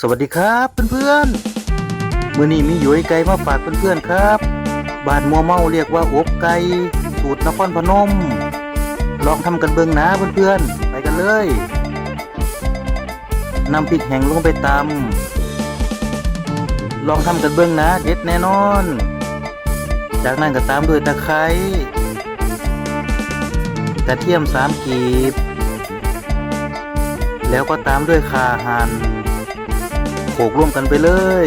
สวัสดีครับเพื่อนๆมื้อนี้มีหยวยไก่มาฝากเพื่อนๆครับ บานมัวเมาเรียกว่าอบไก่สูตรนครพนม ลองทำกันเบิ่งนะเพื่อนๆ ไปกันเลยนำพริกแห้งลงไปตำลองทำกันเบิ่งนะ เด็ดแน่นอน จากนั้นก็ตามด้วยตะไคร้กระเทียมสามกีบ แล้วก็ตามด้วยข่าหัน่น โขลกร่วมกันไปเลย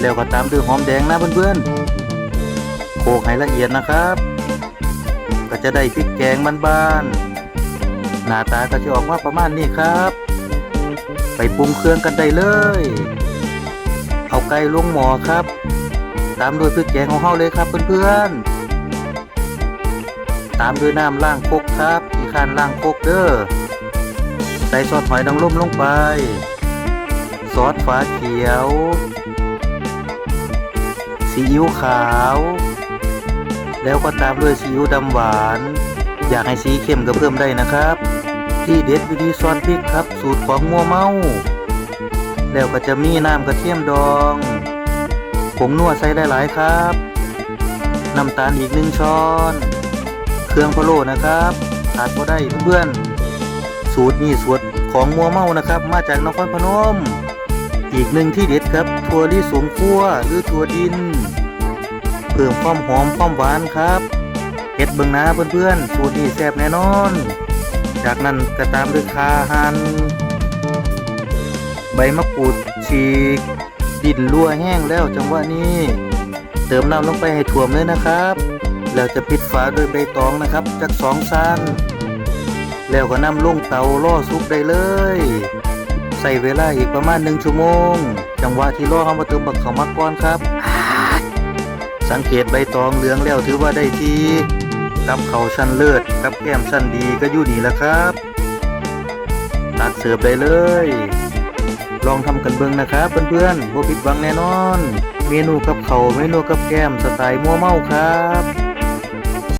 แล้วก็ตามด้วยหอมแดงนะเพื่อนๆโขลกให้ละเอียดนะครับ ก็จะได้พริกแกงบ้านๆหน้าตาก็จะออกมาประมาณนี้ครับ ไปปรุงเครื่องกันได้เลย เอาไก่ลงหม้อครับ ตามด้วยพริกแกงของเฮาเลยครับเพื่อนๆตามด้วยน้ำล้างโคกครับอีกขั้นล้างโคกเด้อใส่ซอสหอยนางรมลงไป ซอสฟ้าเขียว ซีอิ๊วขาว แล้วก็ตามด้วยซีอิ๊วดำหวาน อยากให้สีเข้มก็เพิ่มได้นะครับ ที่เด็ดอยู่ที่ซอสพริกครับ สูตรของมัวเมา แล้วก็จะมีน้ำกระเทียมดองผงนัวใส่หลายครับ น้ำตาลอีกหนึ่งช้อน เครื่องพะโล้นะครับขาดก็ได้เพื่อนๆสูตรนี้สูตรของมัวเมานะครับ มาจากนครพนม อีกหนึ่งที่เด็ดครับถั่วลิสงคั่วหรือถั่วดิน เพิ่มความหอมความหวานครับเฮ็ดเบิ่งนะเพื่อนๆสูตรนี้แซ่บแน่นอน จากนั้นก็ตามด้วยคาหันใบมะกรูดฉีก ดินรั่วแห้งแล้วจังหวะนี้ เติมน้ำลงไปให้ท่วมเลยนะครับแล้วจะปิดฝาด้วยใบตองนะครับจากสองสั้นแล้วก็นำลงเตาล่อสุกได้เลย ใส่เวลาอีกประมาณหนึ่งชั่วโมง จังหวะที่ล่อเข้ามาเติมบักเขามักก่อนครับ สังเกตใบตองเหลืองแล้วถือว่าได้ทีกับเขาชั้นเลิศกับแก้มชั้นดีก็อยู่นี่แหละครับตักเสิร์ฟได้เลย ลองทำกันเบิ่งนะครับเพื่อนๆบ่ผิดหวังแน่นอน เมนูกับเขาเมนูกับแก้มสไตล์มัวเมาครับ